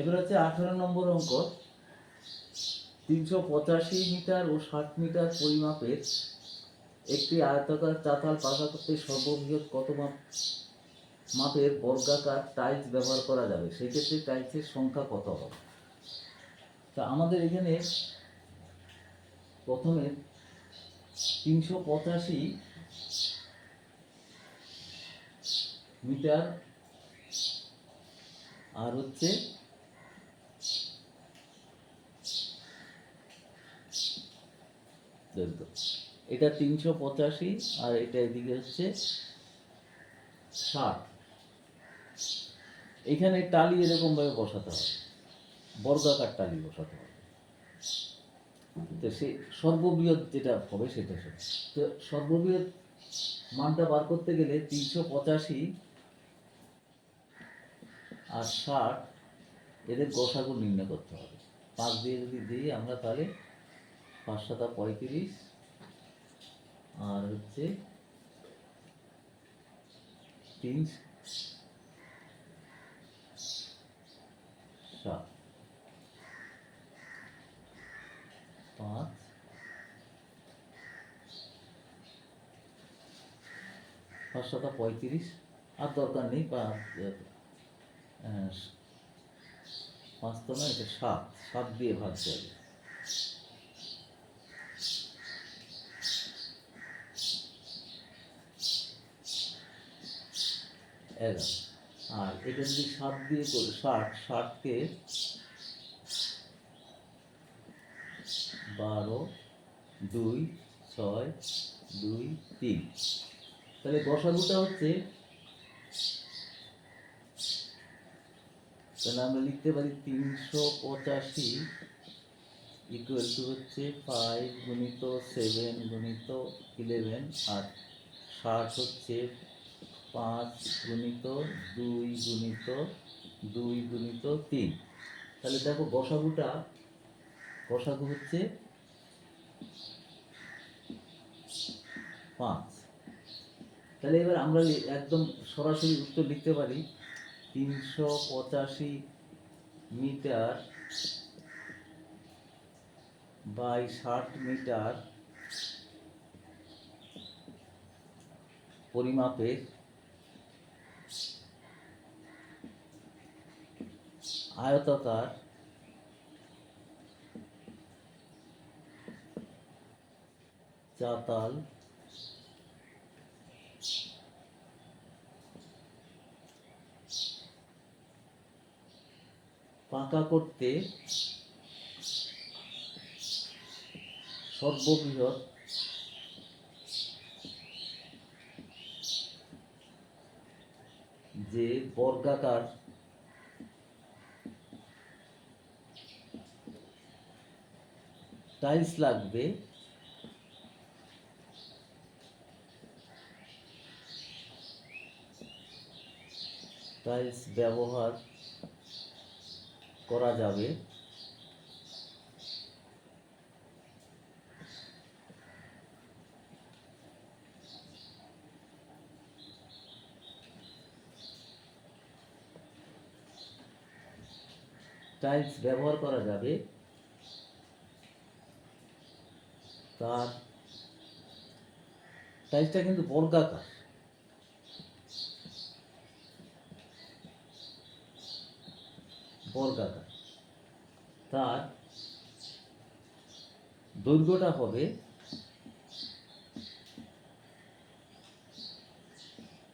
এবার হচ্ছে আঠারো নম্বর অঙ্ক। তিনশো পঁচাশি মিটার ও ষাট মিটার পরিমাপের একটি আয়তাকার চাতাল পাকা করতে সর্ববৃহৎ কত মাপ, মাপের বর্গাকার টাইলস ব্যবহার করা যাবে? সেক্ষেত্রে টাইলসের সংখ্যা কত হবে? তা আমাদের এখানে প্রথমে তিনশো পঁচাশি মিটার আর হচ্ছে দেখো, এটা তিনশো পঁচাশি আর এটা এদিকে হচ্ছে ষাট। এখানে টালি এরকম ভাবে বসাতে হবে। বর্গাকার টালি বসাতে হবে। তো সে সর্ববৃহৎ যেটা হবে সেটা সব তো সর্ববৃহৎ মানটা বার করতে গেলে তিনশো পঁচাশি আর ষাট এদের গসাগু নির্ণয় করতে হবে। পাঁচ দিয়ে যদি দিই আমরা তাহলে পাঁচ সাতা পঁয়ত্রিশ। আর হচ্ছে তিন সাত। পাঁচ। পাঁচ পঁয়ত্রিশ। আর দরকার নেই পাঁচ পাঁচ তো না এটা সাত। সাত দিয়ে ভাগতে হবে এগারো আর এটা যদি সাত দিয়ে করি, ষাট, ষাটকে বারো, দুই, ছয়, দুই, তিন। তাহলে গসাগুটা হচ্ছে, তাহলে আমরা লিখতে পারি তিনশো পঁচাশি ইকুয়াল টু হচ্ছে ফাইভ গুণিত সেভেন গুণিত ইলেভেন আর ষাট হচ্ছে পাঁচ গুণিত দুই গুণিত দুই গুণিত তিন। তাহলে দেখো গসাগুটা গসাগু হচ্ছে পাঁচ। তাহলে এবার আমরা একদম সরাসরি উত্তর লিখতে পারি, তিনশো পঁচাশি মিটার বাই ষাট মিটার পরিমাপের আয়তাকার। চাতাল। পাকা করতে সর্ববৃহৎ যে বর্গাকার টাইলস লাগবে। টাইলস ব্যবহার করা যাবে। টাইলস ব্যবহার করা যাবে। তার টাইলসটা কিন্তু বর্গাকার বর্গাকার তার দৈর্ঘ্যটা হবে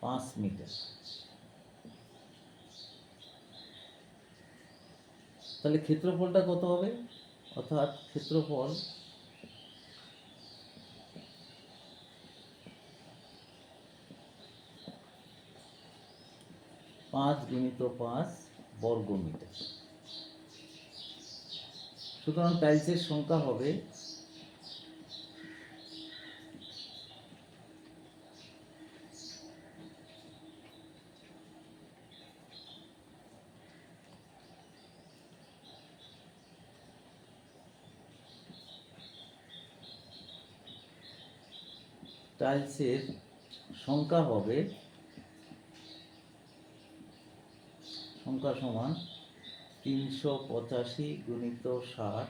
পাঁচ মিটার। তাহলে ক্ষেত্রফলটা কত হবে? অর্থাৎ ক্ষেত্রফল পাঁচ গুণিত পাঁচ বর্গ মিটার সুতরাং টাইলসের সংখ্যা হবে টাইলসের সংখ্যা হবে সংখ্যা সমান তিনশো পঁচাশি গুণিত ষাট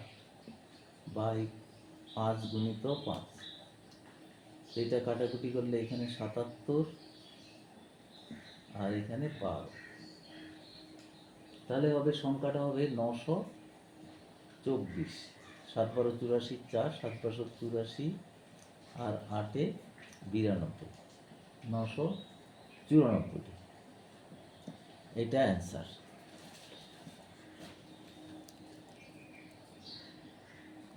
বাই পাঁচ গুণিত পাঁচ। এটা কাটাকুটি করলে এখানে সাতাত্তর আর এখানে বারো। তাহলে হবে সংখ্যাটা হবে নশো চব্বিশ। সাত বারো চুরাশি চার, সাত বারো চুরাশি আর আটে বিরানব্বই। নশো চুরানব্বই। এটা অ্যান্সার